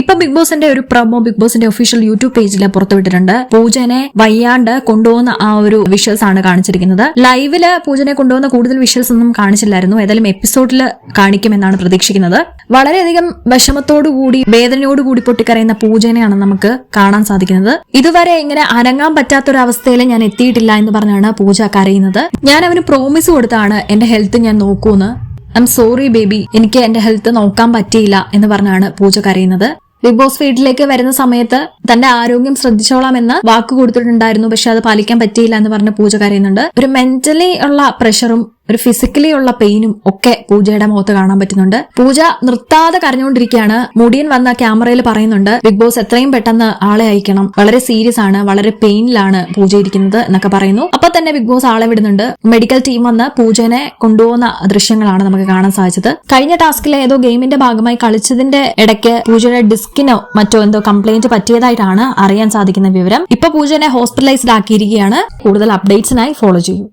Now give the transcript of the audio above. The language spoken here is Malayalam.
ഇപ്പൊ ബിഗ് ബോസിന്റെ ഒരു പ്രൊമോ ബിഗ് ബോസിന്റെ ഒഫീഷ്യൽ യൂട്യൂബ് പേജിൽ പുറത്തുവിട്ടിട്ടുണ്ട്. പൂജനെ വയ്യാണ്ട് കൊണ്ടുപോകുന്ന ആ ഒരു വിഷ്വൽസ് ആണ് കാണിച്ചിരിക്കുന്നത്. ലൈവിൽ പൂജനെ കൊണ്ടുപോകുന്ന കൂടുതൽ വിഷ്വൽസ് ഒന്നും കാണിച്ചില്ലായിരുന്നു. ഏതായാലും എപ്പിസോഡിൽ കാണിക്കുമെന്നാണ് പ്രതീക്ഷിക്കുന്നത്. വളരെയധികം വിഷമത്തോടുകൂടി വേദനയോടുകൂടി പൊട്ടിക്കരയുന്ന പൂജനെയാണ് നമുക്ക് കാണാൻ സാധിക്കുന്നത്. ഇതുവരെ ഇങ്ങനെ അനങ്ങാൻ പറ്റാത്തൊരവസ്ഥയിൽ ഞാൻ എത്തിയിട്ടില്ല എന്ന് പറഞ്ഞാണ് പൂജ കരയുന്നത്. ഞാൻ അവന് പ്രോമിസ് കൊടുത്താണ് എന്റെ ഹെൽത്ത് ഞാൻ നോക്കൂന്ന്. ഐ എം സോറി ബേബി എനിക്ക് എന്റെ ഹെൽത്ത് നോക്കാൻ പറ്റിയില്ല എന്ന് പറഞ്ഞാണ് പൂജ കരയുന്നത്. ബിഗ് ബോസ് വീട്ടിലേക്ക് വരുന്ന സമയത്ത് തന്റെ ആരോഗ്യം ശ്രദ്ധിച്ചോളാം എന്ന് വാക്ക് കൊടുത്തിട്ടുണ്ടായിരുന്നു. പക്ഷെ അത് പാലിക്കാൻ പറ്റിയില്ല എന്ന് പറഞ്ഞ് പൂജ കരയുന്നുണ്ട്. ഒരു മെന്റലി ഉള്ള പ്രഷറും ഒരു ഫിസിക്കലി ഉള്ള പെയിനും ഒക്കെ പൂജയുടെ മുഖത്ത് കാണാൻ പറ്റുന്നുണ്ട്. പൂജ നിർത്താതെ കരഞ്ഞുകൊണ്ടിരിക്കുകയാണ്. മുടിയൻ വന്ന ക്യാമറയിൽ പറയുന്നുണ്ട് ബിഗ് ബോസ് എത്രയും പെട്ടെന്ന് ആളെ അയക്കണം. വളരെ സീരിയസ് ആണ് വളരെ പെയിനിലാണ് പൂജ ഇരിക്കുന്നത് എന്നൊക്കെ പറയുന്നു. അപ്പൊ തന്നെ ബിഗ് ബോസ് ആളെ വിടുന്നുണ്ട്. മെഡിക്കൽ ടീം വന്ന് പൂജനെ കൊണ്ടുപോകുന്ന ദൃശ്യങ്ങളാണ് നമുക്ക് കാണാൻ സാധിച്ചത്. കഴിഞ്ഞ ടാസ്കിലെ ഏതോ ഗെയിമിന്റെ ഭാഗമായി കളിച്ചതിന്റെ ഇടയ്ക്ക് പൂജയുടെ ഡിസ്കിനോ മറ്റോ എന്തോ കംപ്ലൈന്റ് പറ്റിയതായിട്ടാണ് അറിയാൻ സാധിക്കുന്ന വിവരം. ഇപ്പൊ പൂജനെ ഹോസ്പിറ്റലൈസ്ഡ് ആക്കിയിരിക്കുകയാണ്. കൂടുതൽ അപ്ഡേറ്റ്സിനായി ഫോളോ ചെയ്യൂ.